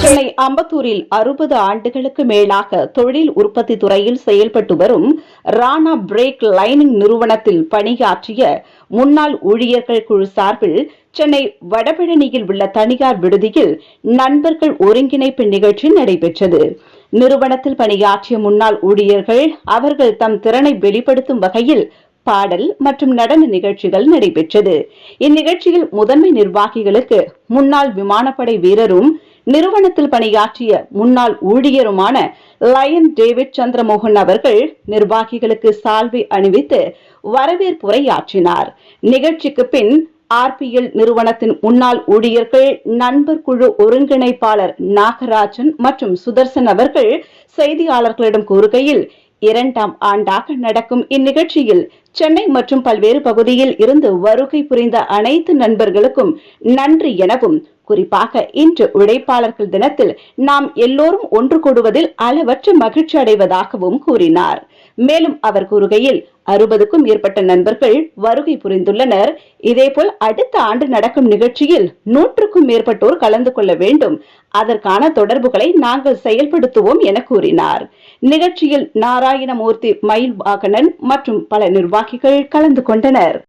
சென்னை அம்பத்தூரில் அறுபது ஆண்டுகளுக்கு மேலாக தொழில் உற்பத்தி துறையில் செயல்பட்டு வரும் ராணா பிரேக் லைனிங் நிறுவனத்தில் பணியாற்றிய முன்னாள் ஊழியர்கள் குழு சார்பில் சென்னை வடபழனியில் உள்ள தனியார் விடுதியில் நண்பர்கள் ஒருங்கிணைப்பு நிகழ்ச்சி நடைபெற்றது. நிறுவனத்தில் பணியாற்றிய முன்னாள் ஊழியர்கள் அவர்கள் தம் திறனை வெளிப்படுத்தும் வகையில் பாடல் மற்றும் நடன நிகழ்ச்சிகள் நடைபெற்றது. இந்நிகழ்ச்சியில் முதன்மை நிர்வாகிகளுக்கு முன்னாள் விமானப்படை வீரரும் நிறுவனத்தில் பணியாற்றிய முன்னாள் ஊழியருமான லயன் டேவிட் சந்திரமோகன் அவர்கள் நிர்வாகிகளுக்கு சால்வை அணிவித்து வரவேற்புரையாற்றினார் நிகழ்ச்சிக்கு பின் ஆர்பிஎல் நிறுவனத்தின் முன்னாள் ஊழியர்கள் நண்பர் குழு ஒருங்கிணைப்பாளர் நாகராஜன் மற்றும் சுதர்சன் அவர்கள் செய்தியாளர்களிடம் கூறுகையில் இரண்டாம் ஆண்டாக நடக்கும் இந்நிகழ்ச்சியில் சென்னை மற்றும் பல்வேறு பகுதியில் இருந்து வருகை புரிந்த அனைத்து நண்பர்களுக்கும் நன்றி எனவும் குறிப்பாக இன்று உழைப்பாளர்கள் தினத்தில் நாம் எல்லோரும் ஒன்று கூடுவதில் அளவற்ற மகிழ்ச்சி அடைவதாகவும் கூறினார். மேலும் அவர் கூறுகையில் அறுபதுக்கும் மேற்பட்ட நண்பர்கள் வருகை புரிந்துள்ளனர். இதேபோல் அடுத்த ஆண்டு நடக்கும் நிகழ்ச்சியில் நூற்றுக்கும் மேற்பட்டோர் கலந்து கொள்ள வேண்டும். அதற்கான தொடர்புகளை நாங்கள் செயல்படுத்துவோம் என கூறினார். நிகழ்ச்சியில் நாராயணமூர்த்தி மயில் வாகனன் மற்றும் பல நிர்வாகிகள் கலந்து கொண்டனர்.